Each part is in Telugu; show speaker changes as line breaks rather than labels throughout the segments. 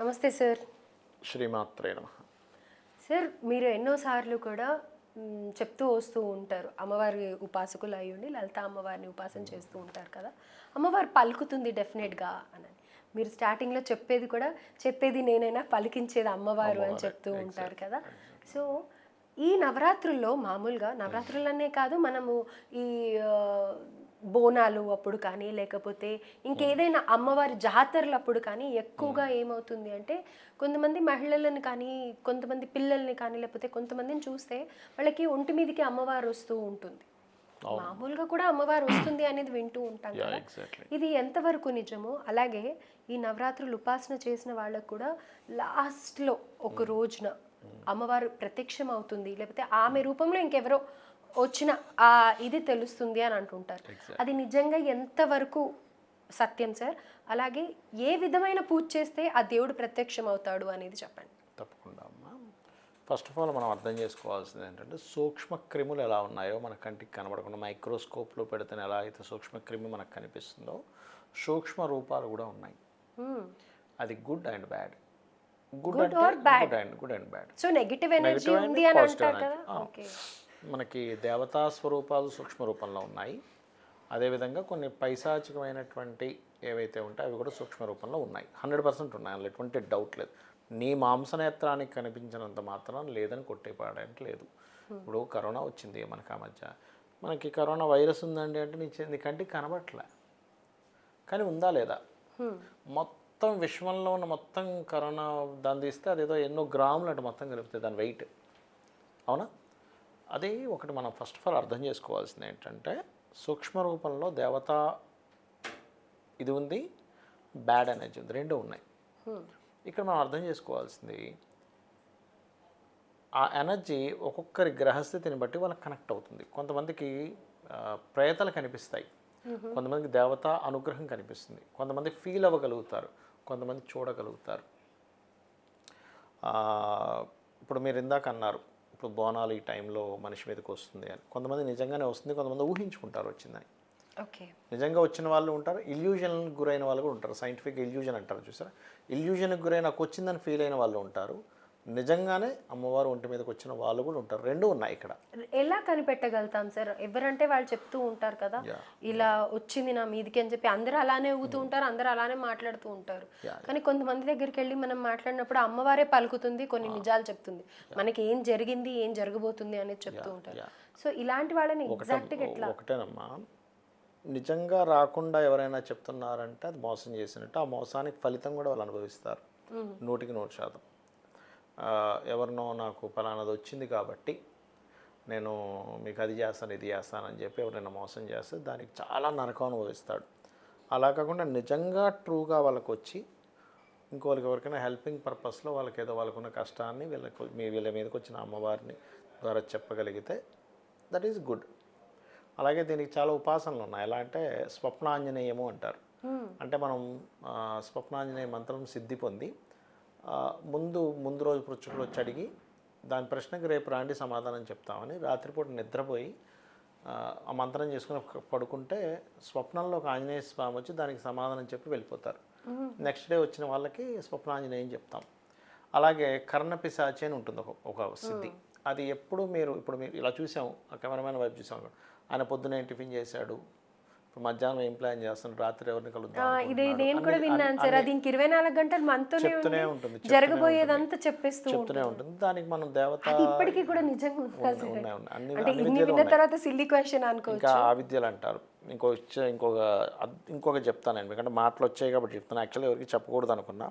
నమస్తే సార్.
శ్రీమాత్రే నమ.
సార్ మీరు ఎన్నోసార్లు కూడా చెప్తూ వస్తూ ఉంటారు. అమ్మవారి ఉపాసకులు అయి ఉండి లలిత అమ్మవారిని ఉపాసన చేస్తూ ఉంటారు కదా. అమ్మవారు పలుకుతుంది డెఫినెట్గా అని మీరు స్టార్టింగ్లో చెప్పేది కూడా చెప్పేది నేనైనా పలికించేది అమ్మవారు అని చెప్తూ ఉంటారు కదా. సో ఈ నవరాత్రుల్లో మామూలుగా నవరాత్రులనే కాదు మనము ఈ బోనాలు అప్పుడు కానీ లేకపోతే ఇంకేదైనా అమ్మవారి జాతరలు అప్పుడు కానీ ఎక్కువగా ఏమవుతుంది అంటే కొంతమంది మహిళలను కానీ కొంతమంది పిల్లల్ని కానీ లేకపోతే కొంతమందిని చూస్తే వాళ్ళకి ఒంటి మీదకి అమ్మవారు వస్తూ ఉంటుంది. మామూలుగా కూడా అమ్మవారు వస్తుంది అనేది వింటూ ఉంటాం కదా. ఇది ఎంతవరకు నిజమో అలాగే ఈ నవరాత్రులు ఉపాసన చేసిన వాళ్ళకు కూడా లాస్ట్లో ఒక రోజున అమ్మవారు ప్రత్యక్షం అవుతుంది లేకపోతే ఆమె రూపంలో ఇంకెవరో వచ్చిన ఆ ఇది తెలుస్తుంది అని అంటుంటారు. అది నిజంగా ఎంతవరకు సత్యం సార్? అలాగే ఏ విధమైన పూజ చేస్తే ఆ దేవుడు ప్రత్యక్షం అవుతాడు అనేది చెప్పండి.
తప్పకుండా అమ్మా. ఫస్ట్ ఆఫ్ ఆల్ మనం అర్థం చేసుకోవాల్సింది ఏంటంటే సూక్ష్మ క్రిములు ఎలా ఉన్నాయో మన కంటికి కనబడకుండా మైక్రోస్కోప్లో పెడితే ఎలా అయితే సూక్ష్మ క్రిమి మనకు కనిపిస్తుందో సూక్ష్మ రూపాలు కూడా ఉన్నాయి.
Hmm.
అది good and bad good and good and bad
so negative energy ఉంది అని అంటారు కదా. ఓకే
మనకి దేవతా స్వరూపాలు సూక్ష్మ రూపంలో ఉన్నాయి. అదేవిధంగా కొన్ని పైశాచికమైనటువంటి ఏవైతే ఉంటాయో అవి కూడా సూక్ష్మ రూపంలో ఉన్నాయి. హండ్రెడ్ పర్సెంట్ ఉన్నాయి. అందులో ఎటువంటి డౌట్ లేదు. నీ మాంసనేత్రానికి కనిపించినంత మాత్రం లేదని కొట్టేపాడానికి లేదు. ఇప్పుడు కరోనా వచ్చింది మనకి ఆ మధ్య. మనకి కరోనా వైరస్ ఉందండి అంటే నీ చెంది నీ కంటికి కనబట్లే కానీ ఉందా లేదా? మొత్తం విశ్వంలో ఉన్న మొత్తం కరోనా దాన్ని తీస్తే అదేదో ఎన్నో గ్రాములు అంటే మొత్తం కలిపితే దాని వెయిట్. అవునా? అది ఒకటి మనం ఫస్ట్ ఆఫ్ ఆల్ అర్థం చేసుకోవాల్సింది ఏంటంటే సూక్ష్మ రూపంలో దేవత ఇది ఉంది బ్యాడ్ ఎనర్జీ ఉంది రెండు ఉన్నాయి. ఇక్కడ మనం అర్థం చేసుకోవాల్సింది ఆ ఎనర్జీ ఒక్కొక్కరి గ్రహస్థితిని బట్టి వాళ్ళకి కనెక్ట్ అవుతుంది. కొంతమందికి ప్రేతలు కనిపిస్తాయి. కొంతమందికి దేవత అనుగ్రహం కనిపిస్తుంది. కొంతమంది ఫీల్ అవ్వగలుగుతారు. కొంతమంది చూడగలుగుతారు. ఇప్పుడు మీరు ఇందాక అన్నారు ఇప్పుడు బోనాలు ఈ టైంలో మనిషి మీదకి వస్తుంది అని. కొంతమంది నిజంగానే వస్తుంది కొంతమంది ఊహించుకుంటారు వచ్చిందని.
ఓకే.
నిజంగా వచ్చిన వాళ్ళు ఉంటారు ఇల్యూజన్ గురైన వాళ్ళు కూడా ఉంటారు. సైంటిఫిక్ ఇల్యూజన్ అంటారు చూసారా? ఇల్యూజన్కి గురై నాకు వచ్చిందని ఫీల్ అయిన వాళ్ళు ఉంటారు. నిజంగానే అమ్మవారు ఒంటి మీదకి వచ్చిన వాళ్ళు కూడా ఉంటారు. రెండు ఉన్నాయి ఇక్కడ.
ఎలా కనిపెట్టగలుగుతాం సార్? ఎవరంటే వాళ్ళు చెప్తూ ఉంటారు కదా. ఇలా వచ్చింది నా మీదికి అని చెప్పి అందరూ అలానే ఊగుతూ ఉంటారు అందరూ అలానే మాట్లాడుతూ ఉంటారు. కానీ కొంతమంది దగ్గరికి వెళ్ళి మనం మాట్లాడినప్పుడు అమ్మవారే పలుకుతుంది కొన్ని నిజాలు చెప్తుంది. మనకి ఏం జరిగింది ఏం జరగబోతుంది అనేది చెప్తూ ఉంటారు. సో ఇలాంటి వాళ్ళని ఎగ్జాక్ట్గా ఎట్లా?
ఒకటేనమ్మా. నిజంగా రాకుండా ఎవరైనా చెప్తున్నారంటే అది మోసం చేసినట్టు ఆ మోసానికి ఫలితం కూడా వాళ్ళు అనుభవిస్తారు. నూటికి నూరు శాతం. ఎవరినో నాకు ఫలానాది వచ్చింది కాబట్టి నేను మీకు అది చేస్తాను ఇది చేస్తాను అని చెప్పి ఎవరైనా మోసం చేస్తే దానికి చాలా నరకం అనుభవిస్తాడు. అలా కాకుండా నిజంగా ట్రూగా వాళ్ళకి వచ్చి ఇంకోళ్ళకి ఎవరికైనా హెల్పింగ్ పర్పస్లో వాళ్ళకి ఏదో వాళ్ళకున్న కష్టాన్ని వీళ్ళకి మీ వీళ్ళ మీదకి వచ్చిన అమ్మవారిని ద్వారా చెప్పగలిగితే దట్ ఈస్ గుడ్. అలాగే దీనికి చాలా ఉపాసనలు ఉన్నాయి. ఎలా అంటే స్వప్నాంజనేయము అంటారు. అంటే మనం స్వప్నాంజనేయ మంత్రం సిద్ధి పొంది ముందు ముందు రోజు పృచ్చుకులు వచ్చి అడిగి దాని ప్రశ్నకి రేపు రాండి సమాధానం చెప్తామని. రాత్రిపూట నిద్రపోయి ఆ, మంత్రం చేసుకుని పడుకుంటే స్వప్నంలో ఒక ఆంజనేయ స్వామి వచ్చి దానికి సమాధానం చెప్పి వెళ్ళిపోతారు. నెక్స్ట్ డే వచ్చిన వాళ్ళకి స్వప్నాంజనేయం చెప్తాం. అలాగే కర్ణపిశాచి అని ఉంటుంది ఒక ఒక సిద్ధి. అది ఎప్పుడు మీరు ఇప్పుడు మీరు ఇలా చూసాం కెమెరామెన్ వైపు చూసాం ఆయన పొద్దునే టిఫిన్ చేశాడు ఇప్పుడు మధ్యాహ్నం ఏం ప్లాన్ చేస్తున్నాడు రాత్రి ఎవరిని కలుద్దాం
ఇది. నేను కూడా విన్నాను సార్. అది ఇంక ఇరవై నాలుగు గంటలు మనతోనే
చెప్తూనే ఉంటుంది,
జరగబోయేదంతా చెప్పేస్తూ
చెప్తూనే ఉంటుంది. దానికి మనం దేవత
ఇప్పటికీ కూడా నిజంగా
ఉన్నాయి. అన్ని అన్ని
విన్న. తర్వాత సిల్లీ క్వశ్చన్ అనుకోవచ్చు.
ఇంకా ఆ విద్యలు అంటారు. ఇంకో ఇంకొక ఇంకొక చెప్తాను నేను. ఎందుకంటే మాటలు వచ్చాయి కాబట్టి చెప్తాను యాక్చువల్లీ ఎవరికి చెప్పకూడదు అనుకున్నా.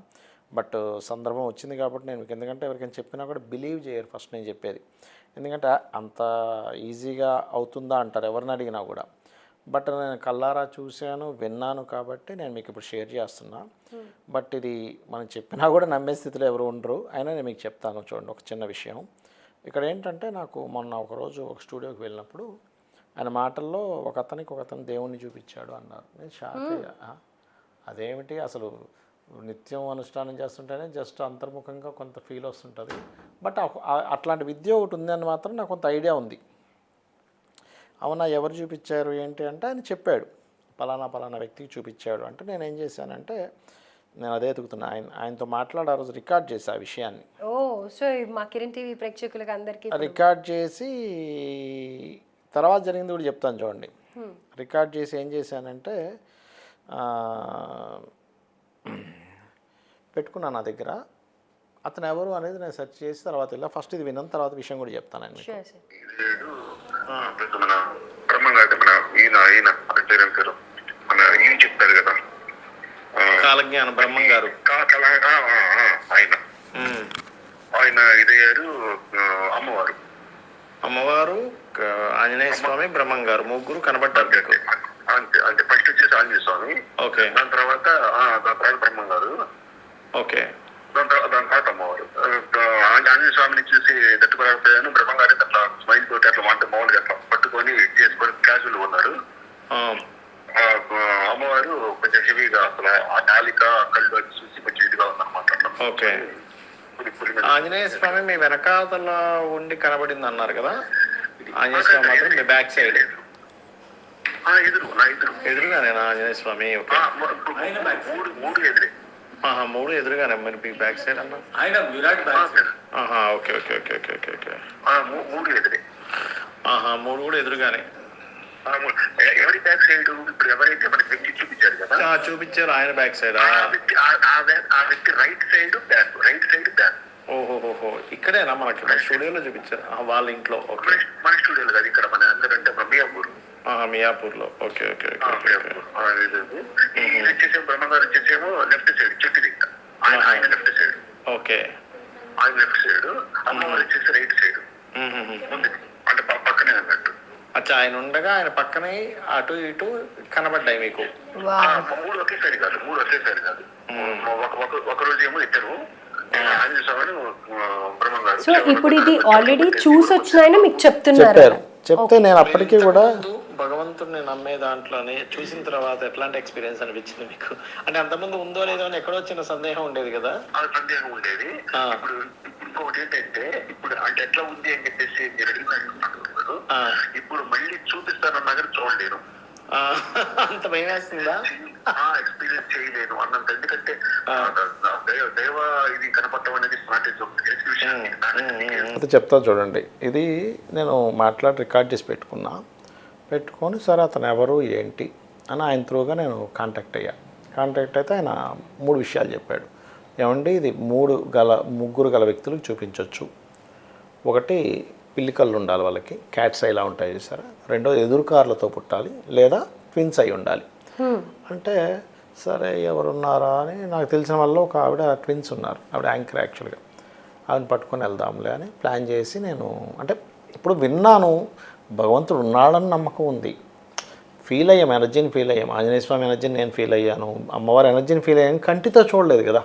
బట్ సందర్భం వచ్చింది కాబట్టి నేను మీకు ఎందుకంటే ఎవరికైనా చెప్పినా కూడా బిలీవ్ చేయరు ఫస్ట్ నేను చెప్పేది. ఎందుకంటే అంత ఈజీగా అవుతుందా అంటారు. ఎవరిని అడిగినా కూడా. బట్ నేను కల్లారా చూశాను విన్నాను కాబట్టి నేను మీకు ఇప్పుడు షేర్ చేస్తున్నా. బట్ ఇది మనం చెప్పినా కూడా నమ్మే స్థితిలో ఎవరు ఉండరు. అయినా నేను మీకు చెప్తాను చూడండి ఒక చిన్న విషయం. ఇక్కడ ఏంటంటే నాకు మొన్న ఒకరోజు ఒక స్టూడియోకి వెళ్ళినప్పుడు ఆయన మాటల్లో ఒక అతనికి ఒక అతను దేవుణ్ణి చూపించాడు అన్నారు. నేను షాక్ "ఆ? అదేమిటి? అసలు నిత్యం అనుష్ఠానం చేస్తుంటేనే జస్ట్ అంతర్ముఖంగా కొంత ఫీల్ వస్తుంటుంది. బట్ అట్లాంటి విద్య ఒకటి ఉందని మాత్రం నాకు కొంత ఐడియా ఉంది. అవునా ఎవరు చూపించారు ఏంటి అంటే ఆయన చెప్పాడు. పలానా పలానా వ్యక్తికి చూపించాడు అంటే నేను ఏం చేశానంటే నేను అదే ఎతుకుతున్నా ఆయన ఆయనతో మాట్లాడి ఆ రోజు రికార్డ్ చేసి ఆ విషయాన్ని.
ఓ సో మా కిరణ్ టీవీ ప్రేక్షకులకు అందరికీ
రికార్డ్ చేసి తర్వాత జరిగింది కూడా చెప్తాను చూడండి. రికార్డ్ చేసి ఏం చేశానంటే ఆ, పెట్టుకున్నాను నా దగ్గర. అతను ఎవరు అనేది నేను సెర్చ్ చేసి తర్వాత ఇలా ఫస్ట్ ఇది విన్న తర్వాత విషయం కూడా చెప్తాను
ప్లస్ మన బ్రహ్మంగారి మన ఈయన ఈయన ఏం పేరు. మన ఈయన చెప్తారు కదా.
కాలజ్ఞాన బ్రహ్మం గారు
ఆయన. ఆయన ఇదయ్యారు అమ్మవారు.
అమ్మవారు ఆంజనేయ స్వామి బ్రహ్మం గారు ముగ్గురు కనబడ్డారు మీకు.
అంతే అంటే ఫస్ట్ వచ్చేసి ఆంజనేయ స్వామి.
ఓకే.
దాని తర్వాత ఆ, దాని తర్వాత బ్రహ్మం గారు
ఓకే.
దాని తర్వాత దాని తర్వాత అమ్మవారు. ఆంజనేయ స్వామిని చూసి తట్టుకోలేకపోయాను బ్రహ్మం గారి అట్లా స్మైల్ తోటి అట్లా మాట మామూలుగా అట్లా పట్టుకొని చేసుకొని క్యాజువల్ ఉన్నారు ఆ, ఆ, అమ్మవారు కొంచెం హెవీగా అసలు ఆ నాలిక కళ్ళు అది చూసి కొంచెం ఇదిగా ఉందన్నమాట
ఓకే. ఆంజనేయ స్వామి మీ వెనకాతల ఉండి కనబడింది అన్నారు కదా? ఆంజనేయ స్వామి మాత్రం మీ బ్యాక్ సైడ్. ఎదురుగానే ఆంజనేయ స్వామి ఓకే. ఆహా మూడు ఎదురుగానే మరి మీ బ్యాక్ సైడ్ అన్న? ఆహా okay okay okay okay okay. Okay
మూడు ఎదురే.
ఆహా మూడు కూడా ఎదురుగానే.
ఎవరి బ్యాక్ సైడ్ ఇప్పుడు ఎవరైతే మనకి వ్యక్తి చూపించారు కదా
ఆ, చూపించారు ఆయన బ్యాక్ సైడ్
ఆ? వ్యక్తి ఆ- వ్యక్తి- right side back right side back
ఓహోహోహో ఇక్కడేనా మనకి? మన స్టూడియోలో చూపించారు. వాళ్ళ ఇంట్లో ఓకే.
మన స్టూడియోలో కాదు ఇక్కడ మన అందరంటే మియాపూర్.
ఆహా మియాపూర్లో. ఓకే ఓకే
ఆ,
ఓకే ఓకే. ఓకే
మియాపూర్. ఆ, ఇది ఇది. ఈయన వచ్చేసి బ్రహ్మగారు వచ్చేసేమో లెఫ్ట్ సైడ్ చెట్టు దిక్క ఆయన లెఫ్ట్ సైడ్
ఓకే.
ఆయన లెఫ్ట్ సైడ్ అమ్మవారు వచ్చేసి రైట్ సైడ్ అంటే పక్కనే అన్నట్టు
అచ్చా ఆయన ఉండగా ఆయన పక్కనే అటు ఇటు కనబడ్డాయి మీకు.
మూడు ఒకేసారి కాదు మూడు ఒకేసారి కాదు. ఒక రోజు ఏమో ఇద్దరు.
సో ఇప్పుడు ఇది ఆల్రెడీ చూసి మీకు చెప్తున్నారు.
చెప్తే నేను అప్పటికీ కూడా భగవంతుడిని నమ్మే దాంట్లోనే చూసిన తర్వాత ఎట్లాంటి ఎక్స్పీరియన్స్ అనిపించింది మీకు? అంటే అంతకుముందు ఉందో లేదో అని ఎక్కడో చిన్న సందేహం ఉండేది కదా?
ఆ సందేహం ఉండేది. ఇప్పుడు ఇంకొకటి ఏంటంటే ఇప్పుడు అంటే ఎట్లా ఉంది అని చెప్పేసి మీరు అడిగినారు
ఆ.
ఇప్పుడు మళ్ళీ చూపిస్తానన్నా కానీ చూడలేను.
ఆ, అంత భయం వేస్తుందా?
ఆ ఎక్స్పీరియన్స్ చేయలేను అన్నంత. ఎందుకంటే దైవ ఇది కనపడటం అనేది
అయితే చెప్తా చూడండి. ఇది నేను మాట్లాడి రికార్డ్ చేసి పెట్టుకున్నా. పెట్టుకొని సరే అతను ఎవరు ఏంటి అని ఆయన త్రూగా నేను కాంటాక్ట్ అయ్యా. కాంటాక్ట్ అయితే ఆయన మూడు విషయాలు చెప్పాడు. ఏమండి? ఇది మూడు గల ముగ్గురు గల వ్యక్తులకు చూపించవచ్చు ఒకటి పిల్లి కళ్ళు ఉండాలి వాళ్ళకి క్యాట్స్ ఇలా ఉంటాయి చూసారా? రెండోది ఎదురుకారులతో పుట్టాలి లేదా ట్విన్స్ అయి ఉండాలి. అంటే సరే ఎవరున్నారా అని నాకు తెలిసిన వాళ్ళు ఒక ఆవిడ ట్విన్స్ ఉన్నారు ఆవిడ యాంకర్ యాక్చువల్గా ఆవిడని పట్టుకొని వెళ్దాంలే అని ప్లాన్ చేసి నేను అంటే ఇప్పుడు విన్నాను భగవంతుడు ఉన్నాడని నమ్మకం ఉంది. ఫీల్ అయ్యాం ఎనర్జీని ఫీల్ అయ్యాం. ఆంజనేయ స్వామి ఎనర్జీని నేను ఫీల్ అయ్యాను. అమ్మవారి ఎనర్జీని ఫీల్ అయ్యాను కంటితో చూడలేదు కదా.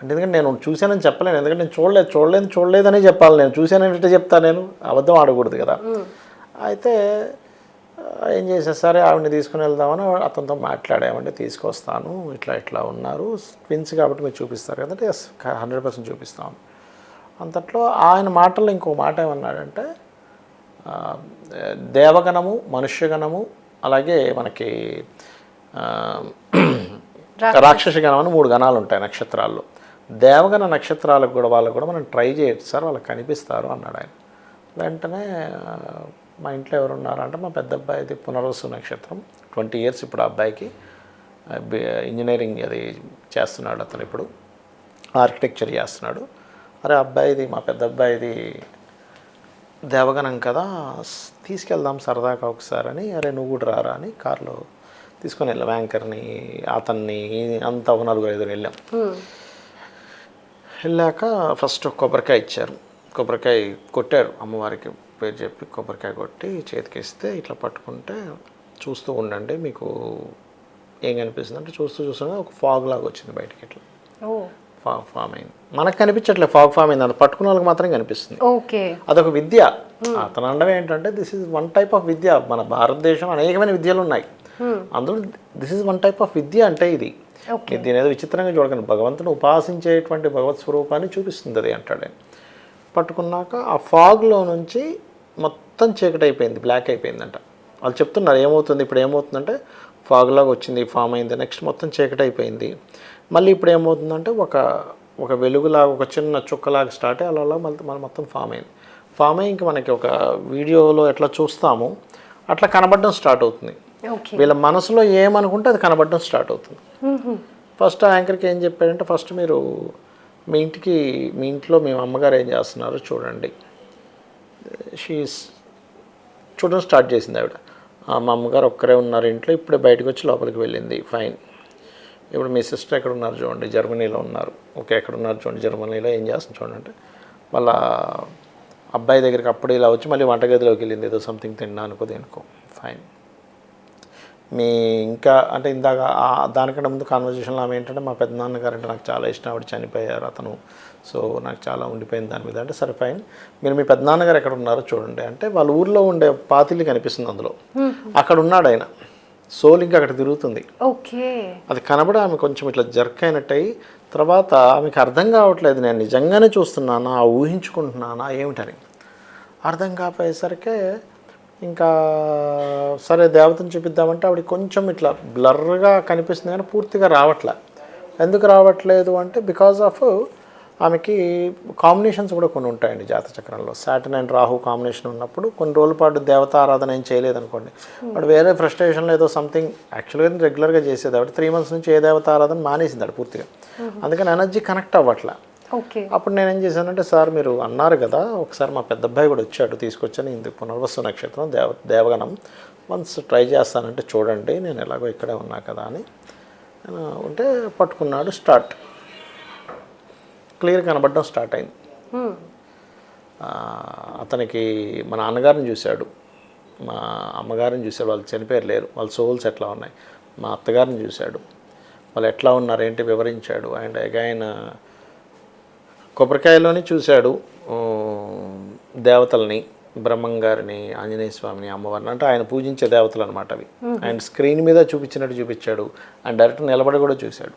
అంటే ఎందుకంటే నేను చూశానని చెప్పలేను. ఎందుకంటే నేను చూడలేదు. చూడలేదు చూడలేదని చెప్పాలి నేను. చూశానని ఎట్లా చెప్తాను నేను. అబద్ధం ఆడకూడదు కదా. అయితే ఏం చేసా సరే ఆవిడని తీసుకుని వెళ్దామని అతనితో మాట్లాడామంటే తీసుకొస్తాను. ఇట్లా ఇట్లా ఉన్నారు. ట్విన్స్ కాబట్టి మీరు చూపిస్తారు కదంటే ఎస్ హండ్రెడ్ పర్సెంట్ చూపిస్తాం. అంతట్లో ఆయన మాటల్లో ఇంకో మాట ఏమన్నాడంటే దేవగణము మనుష్యగణము అలాగే మనకి ఆ, రాక్షస గణం అని మూడు గణాలు ఉంటాయి నక్షత్రాల్లో. దేవగణ నక్షత్రాలకు కూడా వాళ్ళకు కూడా మనం ట్రై చేయొచ్చు సార్ వాళ్ళకి కనిపిస్తారు అన్నాడు ఆయన. వెంటనే మా ఇంట్లో ఎవరు ఉన్నారంటే మా పెద్ద అబ్బాయిది పునర్వసు నక్షత్రం. ట్వంటీ ఇయర్స్ ఇప్పుడు ఆ అబ్బాయికి. ఇంజనీరింగ్ అది చేస్తున్నాడు అతను ఇప్పుడు. ఆర్కిటెక్చర్ చేస్తున్నాడు. అరే అబ్బాయిది మా పెద్ద అబ్బాయిది దేవగణం కదా తీసుకెళ్దాం సరదాగా ఒకసారి అని అరే నువ్వు కూడా రారా అని కార్లో తీసుకొని వెళ్ళాం. యాంకర్ని అతన్ని అంతా ఒక నలుగురు ఐదుగురు వెళ్ళాం. వెళ్ళాక ఫస్ట్ కొబ్బరికాయ ఇచ్చారు. కొబ్బరికాయ కొట్టారు. అమ్మవారికి పేరు చెప్పి కొబ్బరికాయ కొట్టి చేతికి ఇస్తే ఇట్లా పట్టుకుంటే చూస్తూ ఉండండి మీకు ఏం కనిపిస్తుంది అంటే చూస్తూ చూస్తూనే ఒక ఫాగ్ లాగా వచ్చింది బయటికి ఇట్లా.
ఓ.
ఫాగ్ ఫామ్ అయింది. మనకు కనిపించట్లేదు ఫాగ్ ఫామ్ అయింది. అంత పట్టుకున్న వాళ్ళకి మాత్రం కనిపిస్తుంది.
ఓకే.
అదొక విద్య. అతను అనడం ఏంటంటే this is one type of విద్య. మన భారతదేశం అనేకమైన విద్యలు ఉన్నాయి. అందులో this is one type of విద్య అంటే ఇది. మీరు దీని ఏదో విచిత్రంగా చూడకండి భగవంతుని ఉపాసించేటువంటి భగవత్ స్వరూపాన్ని చూపిస్తుంది అది అంటాడు ఆయన. పట్టుకున్నాక ఆ ఫాగ్లో నుంచి మొత్తం చీకటి అయిపోయింది బ్లాక్ అయిపోయిందంట. వాళ్ళు చెప్తున్నారు ఏమవుతుంది ఇప్పుడు ఏమవుతుందంటే ఫాగ్ లాగా వచ్చింది ఫామ్ అయింది నెక్స్ట్ మొత్తం చీకటి అయిపోయింది మళ్ళీ ఇప్పుడు ఏమవుతుందంటే ఒక ఒక వెలుగులాగా ఒక చిన్న చుక్కలాగా స్టార్ట్ అయ్యి అలా మళ్ళీ మన మొత్తం ఫామ్ అయింది. ఫామ్ అయ్యి ఇంక మనకి ఒక వీడియోలో ఎట్లా చూస్తామో అట్లా కనబడడం స్టార్ట్ అవుతుంది. వీళ్ళ మనసులో ఏమనుకుంటే అది కనబడడం స్టార్ట్ అవుతుంది. ఫస్ట్ యాంకర్కి ఏం చెప్పాడంటే ఫస్ట్ మీరు మీ ఇంటికి మీ ఇంట్లో మీ అమ్మగారు ఏం చేస్తున్నారో చూడండి. షీస్ చూడడం స్టార్ట్ చేసింది ఆవిడ. "ఆ, మా అమ్మగారు ఒక్కరే ఉన్నారు ఇంట్లో ఇప్పుడే బయటకు వచ్చి లోపలికి వెళ్ళింది. ఫైన్. ఇప్పుడు మీ సిస్టర్ ఎక్కడ ఉన్నారు చూడండి జర్మనీలో ఉన్నారు. ఓకే ఎక్కడ ఉన్నారు చూడండి జర్మనీలో ఏం చేస్తుంది చూడండి అంటే వాళ్ళ అబ్బాయి దగ్గరికి అప్పుడే ఇలా వచ్చి మళ్ళీ వంటగదిలోకి వెళ్ళింది. ఏదో సంథింగ్ తిన్నా అనుకో. దేనికో ఫైన్. మీ ఇంకా అంటే ఇందాక దానికంటే ముందు కాన్వర్జేషన్లో ఆమె ఏంటంటే మా పెద్దనాన్నగారు అంటే నాకు చాలా ఇష్టం ఆవిడ చనిపోయారు అతను. సో నాకు చాలా ఉండిపోయింది దాని మీద. అంటే సరే ఫైన్. మీరు మీ పెద్దనాన్నగారు ఎక్కడ ఉన్నారో చూడండి. అంటే వాళ్ళ ఊర్లో ఉండే పాతిల్లు కనిపిస్తుంది అందులో. అక్కడ ఉన్నాడు ఆయన. సోల్ ఇంకా అక్కడ తిరుగుతుంది.
ఓకే.
అది కనబడి ఆమె కొంచెం ఇట్లా జర్క్ అయినట్టు అయ్యి తర్వాత ఆమెకు అర్థం కావట్లేదు. నేను నిజంగానే చూస్తున్నానా ఊహించుకుంటున్నానా ఏమిటని? అర్థం కాపోయేసరికి ఇంకా సరే దేవతను చూపిద్దామంటే ఆవిడ కొంచెం ఇట్లా బ్లర్గా కనిపిస్తుంది కానీ పూర్తిగా రావట్లే. ఎందుకు రావట్లేదు అంటే బికాజ్ ఆఫ్ ఆమెకి కాంబినేషన్స్ కూడా కొన్ని ఉంటాయండి జాత చక్రంలో. సాటర్న్ అండ్ రాహు కాంబినేషన్ ఉన్నప్పుడు కొన్ని రోజుల పాటు దేవత ఆరాధన ఏం చేయలేదు అనుకోండి వాడు వేరే ఫ్రస్ట్రేషన్లో ఏదో సంథింగ్ యాక్చువల్గా రెగ్యులర్గా చేసేది. ఆవిడ త్రీ మంత్స్ నుంచి ఏ దేవత ఆరాధన మానేసింది ఆవిడ పూర్తిగా. అందుకని ఎనర్జీ కనెక్ట్ అవ్వట్లే.
ఓకే.
అప్పుడు నేను ఏం చేశానంటే సార్ మీరు అన్నారు కదా ఒకసారి మా పెద్ద అబ్బాయి కూడా వచ్చాడు తీసుకొచ్చాను ఇందుకు పునర్వసు నక్షత్రం దేవ దేవగణం. వన్స్ ట్రై చేస్తానంటే చూడండి నేను ఎలాగో ఇక్కడే ఉన్నా కదా అని. ఉంటే పట్టుకున్నాడు స్టార్ట్. క్లియర్ కనబడడం స్టార్ట్ అయింది. అతనికి మా నాన్నగారిని చూశాడు. మా అమ్మగారిని చూశాడు వాళ్ళు చనిపోయారు లేరు. వాళ్ళ సోల్స్ ఎట్లా ఉన్నాయి? మా అత్తగారిని చూశాడు. వాళ్ళు ఎట్లా ఉన్నారు ఏంటి వివరించాడు. అండ్ అగైన్ కొబ్బరికాయలోని చూశాడు దేవతల్ని బ్రహ్మం గారిని ఆంజనేయ స్వామిని అమ్మవారిని. అంటే ఆయన పూజించే దేవతలు అనమాట అవి అండ్ స్క్రీన్ మీద చూపించినట్టు చూపించాడు. అండ్ డైరెక్ట్ నిలబడి కూడా చూశాడు.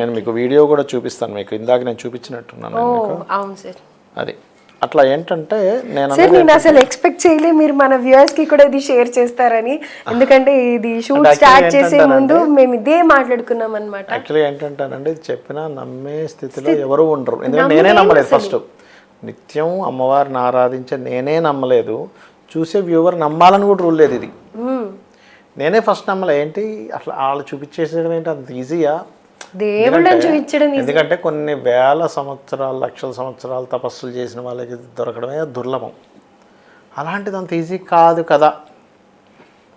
నేను మీకు వీడియో కూడా చూపిస్తాను మీకు. ఇందాక నేను చూపించినట్టున్నాను అది. అట్లా ఏంటంటే నేను
సార్ నేను అసలు ఎక్స్పెక్ట్ చేయలే మీరు మన వ్యూయర్స్కి కూడా ఇది షేర్ చేస్తారని. ఎందుకంటే ఇది షూట్ స్టార్ట్ చేసే ముందు మేము ఇదే మాట్లాడుకున్నాం అనమాట
యాక్చువల్లీ ఏంటంటానండి చెప్పినా నమ్మే స్థితిలో ఎవరు ఉండరు. ఎందుకంటే నేనే నమ్మలేదు ఫస్ట్ నిత్యం అమ్మవారిని ఆరాధించే నేనే నమ్మలేదు. చూసే వ్యూవర్ నమ్మాలని కూడా రూల్ లేదు ఇది. నేనే ఫస్ట్ నమ్మలే. ఏంటి? అట్లా వాళ్ళు చూపించేసేయడం ఏంటి? అంత ఈజీయా
దేవుళ్ళని చూపించడం
ఎందుకంటే కొన్ని వేల సంవత్సరాలు లక్షల సంవత్సరాలు తపస్సులు చేసిన వాళ్ళకి దొరకడమే దుర్లభం. అలాంటిది అంత ఈజీ కాదు కదా.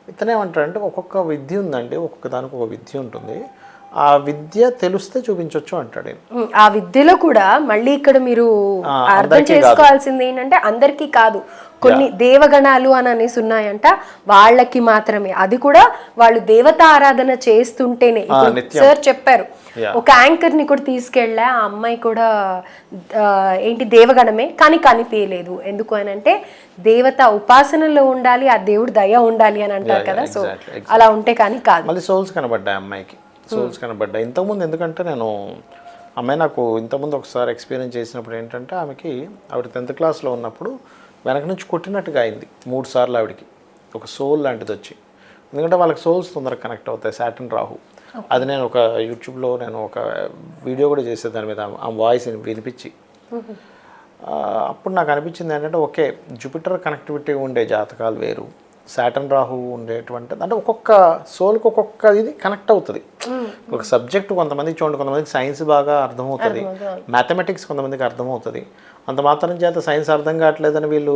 ఇతనేమంటారంటే ఒక్కొక్క విద్య ఉందండి ఒక్కొక్క దానికి ఒక విద్య ఉంటుంది. ఆ విద్య తెలిస్తే చూపించవచ్చు అంటాడు
ఆ విద్యలో కూడా మళ్ళీ ఇక్కడ మీరు అర్థం. చేసుకోవాల్సింది ఏంటంటే అందరికీ కాదు. కొన్ని దేవగణాలు అని అనేసి ఉన్నాయంట వాళ్ళకి మాత్రమే. అది కూడా వాళ్ళు దేవత ఆరాధన చేస్తుంటేనే. సార్ చెప్పారు. ఒక యాంకర్ని కూడా తీసుకెళ్ళా ఆ అమ్మాయి కూడా ఏంటి దేవగణమే కానీ కనిపించలేదు. ఎందుకు అని అంటే దేవత ఉపాసనలో ఉండాలి ఆ దేవుడు దయ ఉండాలి అని అంటారు కదా. సో అలా ఉంటే కానీ కాదు.
మళ్ళీ సోల్స్ కనబడ్డాయి అమ్మాయికి. సోల్స్ కనబడ్డాయి ఇంతకుముందు ఎందుకంటే నేను అమ్మాయి నాకు ఇంతకుముందు ఒకసారి ఎక్స్పీరియన్స్ చేసినప్పుడు ఏంటంటే ఆమెకి ఆవిడ టెన్త్ క్లాస్లో ఉన్నప్పుడు వెనక నుంచి కొట్టినట్టుగా అయింది మూడు సార్లు ఆవిడకి. ఒక సోల్ లాంటిది వచ్చి. ఎందుకంటే వాళ్ళకి సోల్స్ తొందరగా కనెక్ట్ అవుతాయి సాటన్ రాహు అది నేను ఒక యూట్యూబ్లో నేను ఒక వీడియో కూడా చేసే దాని మీద ఆ వాయిస్ వినిపించి. ఆ, అప్పుడు నాకు అనిపించింది ఏంటంటే ఓకే జూపిటర్ కనెక్టివిటీ ఉండే జాతకాలు వేరు. సాటన్ రాహు ఉండేటువంటి అంటే ఒక్కొక్క సోల్కి ఒక్కొక్క ఇది కనెక్ట్ అవుతుంది. ఒక సబ్జెక్ట్ కొంతమందికి చూడండి కొంతమందికి సైన్స్ బాగా అర్థమవుతుంది. మ్యాథమెటిక్స్ కొంతమందికి అర్థమవుతుంది. అంత మాత్రం చేత సైన్స్ అర్థం కావట్లేదని వీళ్ళు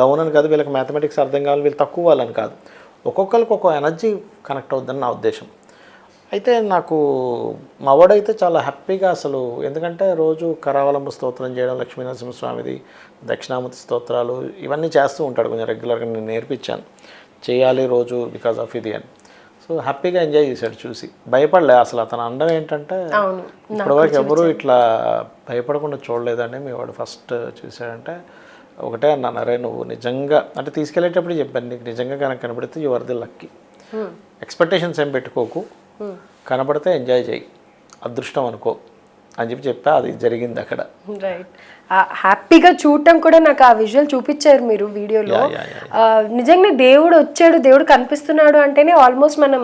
డౌన్ అని కాదు వీళ్ళకి మ్యాథమెటిక్స్ అర్థం కావాలి వీళ్ళు తక్కువ వాళ్ళని కాదు. ఒక్కొక్కరికి ఒక్కొక్క ఎనర్జీ కనెక్ట్ అవుతుందని నా ఉద్దేశం. అయితే నాకు మా వాడైతే చాలా హ్యాపీగా అసలు ఎందుకంటే రోజు కరావలంబ స్తోత్రం చేయడం లక్ష్మీనరసింహస్వామిది దక్షిణామూర్తి స్తోత్రాలు ఇవన్నీ చేస్తూ ఉంటాడు. కొంచెం రెగ్యులర్గా నేను నేర్పించాను. చేయాలి రోజు బికాజ్ ఆఫ్ ఇది అని. సో హ్యాపీగా ఎంజాయ్ చేశాడు చూసి. భయపడలే అసలు అతను అందం ఏంటంటే ఇప్పటివరకు ఎవరు ఇట్లా భయపడకుండా చూడలేదండి. మీ వాడు ఫస్ట్ చూశాడంటే ఒకటే అన్నాను అరే నువ్వు నిజంగా అంటే తీసుకెళ్ళేటప్పుడు చెప్పాను నీకు నిజంగా కనుక కనబడితే you are the lucky expectations ఏం పెట్టుకోకు. కనబడితే ఎంజాయ్ చేయి. అదృష్టం అనుకో. అని చెప్పి చెప్పా అది జరిగింది అక్కడ.
రైట్ హ్యాపీగా చూడటం కూడా నాకు ఆ విజువల్ చూపించారు మీరు వీడియోలో. నిజంగా దేవుడు వచ్చాడు దేవుడు కనిపిస్తున్నాడు అంటేనే ఆల్మోస్ట్ మనం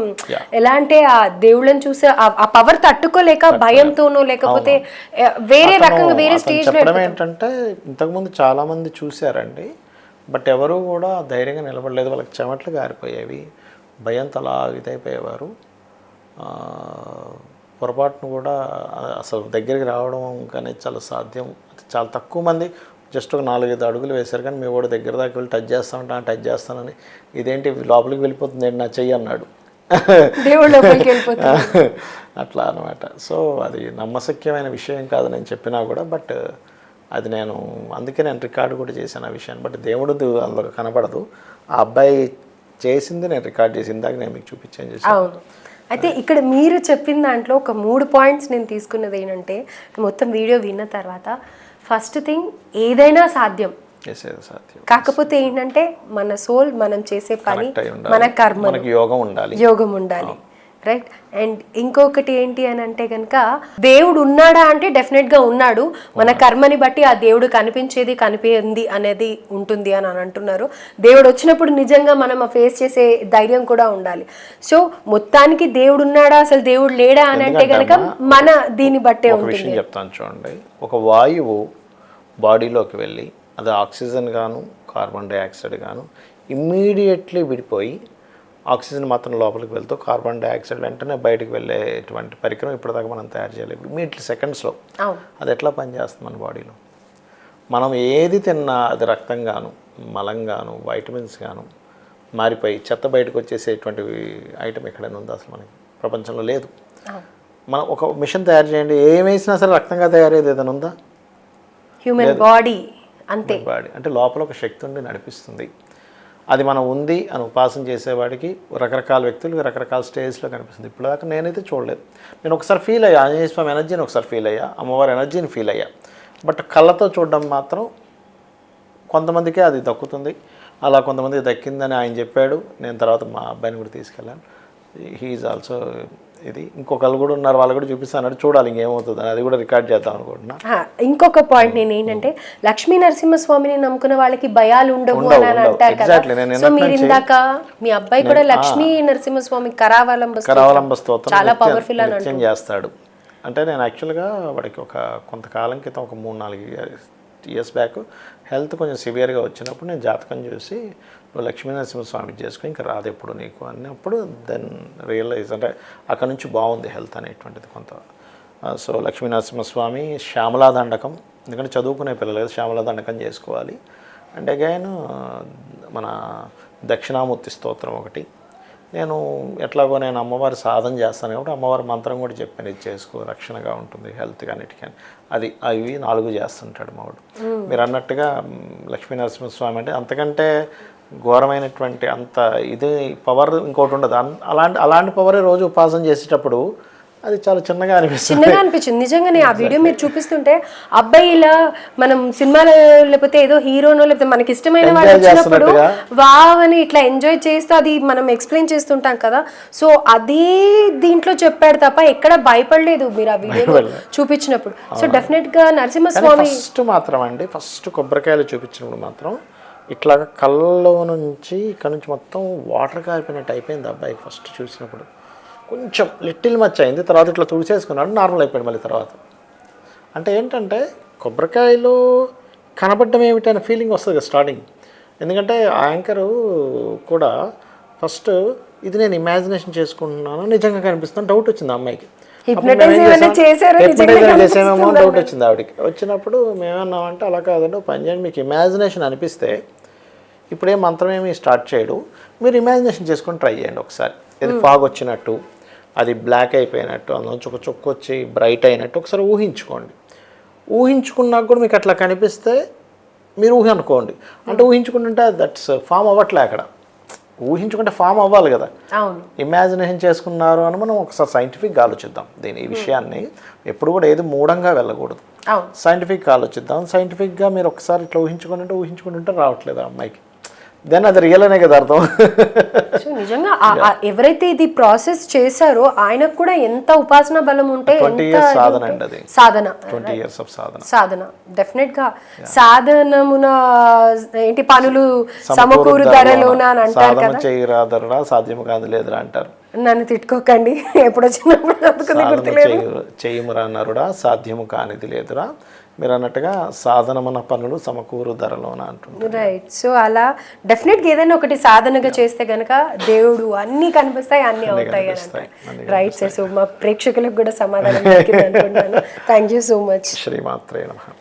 ఎలా అంటే ఆ దేవుళ్ళని చూసే ఆ- పవర్ తట్టుకోలేక భయంతోనో లేకపోతే వేరే రకంగా వేరే స్టేజ్
ఏంటంటే ఇంతకుముందు చాలా మంది చూశారండి బట్ ఎవరు కూడా ధైర్యంగా నిలబడలేదు. వాళ్ళకి చెమట్లు గారిపోయేవి భయంతో అలా ఇదైపోయేవారు. ఆ, పొరపాటును కూడా అసలు దగ్గరికి రావడం కానీ చాలా సాధ్యం. చాలా తక్కువ మంది జస్ట్ ఒక నాలుగైదు అడుగులు వేశారు కానీ మీ వాడు దగ్గర దాకా వెళ్ళి టచ్ చేస్తామంటా టచ్ చేస్తానని. ఇదేంటి లోపలికి వెళ్ళిపోతుంది ఏంటి నా చెయ్యి అన్నాడు. అట్లా అనమాట సో అది నమ్మశక్యమైన విషయం కాదు నేను చెప్పినా కూడా బట్ అది నేను అందుకే నేను రికార్డు కూడా చేశాను ఆ విషయాన్ని. బట్ దేవుడు అందులో కనపడదు. ఆ అబ్బాయి చేసింది నేను రికార్డ్ చేసి ఇందాక నేను మీకు చూపించాను
అవును. అయితే ఇక్కడ మీరు చెప్పిన దాంట్లో ఒక మూడు పాయింట్స్ నేను తీసుకున్నది ఏంటంటే మొత్తం వీడియో విన్న తర్వాత ఫస్ట్ థింగ్ ఏదైనా సాధ్యం. కాకపోతే ఏంటంటే మన సోల్ మనం చేసే పని మన కర్మ
యోగం ఉండాలి.
యోగం ఉండాలి. రైట్ అండ్ ఇంకొకటి ఏంటి అని అంటే కనుక దేవుడు ఉన్నాడా అంటే డెఫినెట్గా ఉన్నాడు. మన కర్మని బట్టి ఆ దేవుడు కనిపించేది కనిపించింది అనేది ఉంటుంది అని అని అంటున్నారు. దేవుడు వచ్చినప్పుడు నిజంగా మనం ఫేస్ చేసే ధైర్యం కూడా ఉండాలి. సో మొత్తానికి దేవుడు ఉన్నాడా? అసలు దేవుడు లేడా అని అంటే కనుక మన దీన్ని బట్టే ఉంటుంది.
చెప్తాను చూడండి. ఒక వాయువు బాడీలోకి వెళ్ళి అది ఆక్సిజన్ గాను కార్బన్ డైఆక్సైడ్ గాను ఇమ్మీడియట్లీ విడిపోయి ఆక్సిజన్ మాత్రం లోపలికి వెళ్తూ కార్బన్ డైఆక్సైడ్ వెంటనే బయటకు వెళ్ళేటువంటి పరికరం ఇప్పటిదాకా మనం తయారు చేయలేదు. ఇమ్మీడియట్లీ సెకండ్స్లో అది ఎట్లా పనిచేస్తుంది మన బాడీలో? మనం ఏది తిన్నా అది రక్తం గాను మలం గాను వైటమిన్స్ గాను మారిపోయి చెత్త బయటకు వచ్చేసేటువంటి ఐటమ్ ఎక్కడైనా ఉందా అసలు మనకి? ప్రపంచంలో లేదు. మనం ఒక మిషన్ తయారు చేయండి. ఏం వేసినా సరే రక్తంగా తయారయ్యేది ఏదైనా ఉందా?
హ్యూమన్ బాడీ అంతే.
బాడీ అంటే లోపల ఒక శక్తి ఉండి నడిపిస్తుంది. అది మనం ఉంది అని ఉపాసన చేసేవాడికి రకరకాల వ్యక్తులు రకరకాల స్టేజ్లో కనిపిస్తుంది. ఇప్పుడు దాకా నేనైతే చూడలేదు. నేను ఒకసారి ఫీల్ అయ్యా ఆంజనేయ స్వామి ఎనర్జీని ఒకసారి ఫీల్ అయ్యా అమ్మవారి ఎనర్జీని ఫీల్ అయ్యా. బట్ కళ్ళతో చూడడం మాత్రం కొంతమందికే అది దక్కుతుంది. అలా కొంతమందికి దక్కిందని ఆయన చెప్పాడు. నేను తర్వాత మా అబ్బాయిని కూడా తీసుకెళ్ళాను. హీఈస్ ఆల్సో ఇది ఇంకొకళ్ళు కూడా ఉన్నారు వాళ్ళు కూడా చూపిస్తాను చూడాలి ఇంకేమవుతుంది అని. అది కూడా రికార్డ్ చేద్దాం అనుకుంటున్నా.
ఇంకొక పాయింట్ నేను ఏంటంటే లక్ష్మీ నరసింహస్వామిని నమ్ముకున్న వాళ్ళకి భయాలు ఉండవు అని. అంటారు కదా. సో మీరు ఇందాక మీ అబ్బాయి కూడా లక్ష్మీ నరసింహస్వామి కరావలంబ
కరావలంబ స్తోత్రం
చాలా పవర్ఫుల్ అని
చేస్తాడు. అంటే నేను యాక్చువల్గా వాడికి ఒక కొంతకాలం క్రితం ఒక మూడు నాలుగు ఇయర్స్ బ్యాక్ హెల్త్ కొంచెం సివియర్గా వచ్చినప్పుడు నేను జాతకం చూసి నువ్వు లక్ష్మీనరసింహస్వామి చేసుకుని ఇంకా రాదు ఎప్పుడు నీకు అన్నప్పుడు దెన్ రియలైజ్ అంటే అక్కడ నుంచి బాగుంది హెల్త్ అనేటువంటిది కొంత. సో లక్ష్మీనరసింహస్వామి శ్యామలా దండకం ఎందుకంటే చదువుకునే పిల్లలు కదా శ్యామలా దండకం చేసుకోవాలి. అండ్ అగైన్ మన దక్షిణామూర్తి స్తోత్రం ఒకటి. నేను ఎట్లాగో నేను అమ్మవారి సాధన చేస్తాను కాబట్టి అమ్మవారి మంత్రం కూడా చెప్పాను ఇది చేసుకో రక్షణగా ఉంటుంది హెల్త్ అన్నిటికీ అది అవి నాలుగు చేస్తుంటాడు మావాడు మీరు అన్నట్టుగా మ్, లక్ష్మీ నరసింహస్వామి అంటే అంతకంటే ఘోరమైనటువంటి అంత ఇది పవర్ ఇంకోటి ఉండదు. అలాంటి అలాంటి పవరే రోజు ఉపాసన చేసేటప్పుడు అది చాలా చిన్నగా అనిపిస్తుంది.
చిన్నగా అనిపించింది. నిజంగానే ఆ వీడియో మీరు చూపిస్తుంటే అబ్బాయి ఇలా మనం సినిమాలో లేకపోతే ఏదో హీరోనో లేకపోతే మనకి ఇష్టమైన
Enjoy
వచ్చినప్పుడు. వావ్ అని ఇట్లా ఎంజాయ్ చేస్తూ అది మనం ఎక్స్ప్లెయిన్ చేస్తుంటాం కదా. సో అదే దీంట్లో చెప్పాడు తప్ప ఎక్కడ భయపడలేదు మీరు ఆ వీడియోలో చూపించినప్పుడు. సో డెఫినెట్గా నరసింహస్వామి
ఫస్ట్ మాత్రం అండి ఫస్ట్ కొబ్బరికాయలు చూపించినప్పుడు మాత్రం ఇట్లా కళ్ళలో నుంచి ఇక్కడ నుంచి మొత్తం వాటర్ కారిపోయినట్టు అయిపోయింది అబ్బాయి ఫస్ట్ చూసినప్పుడు. కొంచెం లిటిల్ మచ్ అయింది తర్వాత ఇట్లా తుడిచేసుకున్నాడు నార్మల్ అయిపోయాడు మళ్ళీ తర్వాత. అంటే ఏంటంటే కొబ్బరికాయలో కనబడడం ఏమిటనే ఫీలింగ్ వస్తుంది కదా స్టార్టింగ్ ఎందుకంటే ఆ యాంకరు కూడా ఫస్ట్ ఇది నేను ఇమాజినేషన్ చేసుకుంటున్నాను నిజంగా కనిపిస్తుంది డౌట్ వచ్చింది అమ్మాయికి. చేసామేమో డౌట్ వచ్చింది ఆవిడకి. వచ్చినప్పుడు మేమన్నామంటే అలా కాదండి పని చేయండి. మీకు ఇమాజినేషన్ అనిపిస్తే ఇప్పుడే మంత్రం ఏమి స్టార్ట్ చేయడు. మీరు ఇమాజినేషన్ చేసుకొని ట్రై చేయండి ఒకసారి. ఇది ఫాగ్ వచ్చినట్టు అది బ్లాక్ అయిపోయినట్టు అందులోంచి ఒక చుక్క వచ్చి బ్రైట్ అయినట్టు ఒకసారి ఊహించుకోండి. ఊహించుకున్నాక కూడా మీకు అట్లా కనిపిస్తే మీరు ఊహి అనుకోండి అంటే ఊహించుకుంటుంటే దట్స్ ఫామ్ అవ్వట్లే అక్కడ. ఊహించుకుంటే ఫామ్ అవ్వాలి కదా. ఇమాజినేషన్ చేసుకున్నారు అని మనం ఒకసారి సైంటిఫిక్గా ఆలోచిద్దాం. దీని ఈ విషయాన్ని ఎప్పుడు కూడా ఏది మూఢంగా వెళ్ళకూడదు. సైంటిఫిక్గా ఆలోచిద్దాం. సైంటిఫిక్గా మీరు ఒకసారి ఇట్లా ఊహించుకుంటుంటే ఊహించుకుంటుంటే రావట్లేదు ఆ అమ్మాయికి. దెన్ అది రియల్ అనే కదా అర్థం.
సో నిజంగా ఎవరైతే ఇది ప్రాసెస్ చేశారో ఆయనకు కూడా ఎంత ఉపాసన బలం ఉంటే
20
ఎంత
years
ఇది
సాధన అండి అది.
సాధన
ట్వంటీ ఇయర్స్ ఆఫ్ సాధన.
సాధన డెఫినెట్గా. సాధనమున ఏంటి పనులు సమకూరు ధరలోన అని అంటారు కదా.
చేయరాదరా సాధ్యము కాదు లేదురా అంటారు.
నన్ను తిట్టుకోకండి ఎప్పుడు వచ్చినప్పుడు చదువుకుంది
సాధన
గుర్తులేదు.
చేయు చేయమురా అన్నారుడా సాధ్యము కానిది లేదురా. మీరు అన్నట్టుగా సాధనమున పనులు సమకూరు ధరలోన అంటున్నారు
రైట్ సో అలా డెఫినెట్గా ఏదైనా ఒకటి సాధనగా చేస్తే గనక దేవుడు అన్ని కనిపిస్తాయి అన్ని అవుతాయి రైట్ సార్ సో మా ప్రేక్షకులకు కూడా సమాధానం థ్యాంక్ యూ సో మచ్
శ్రీమాత్రే నమ.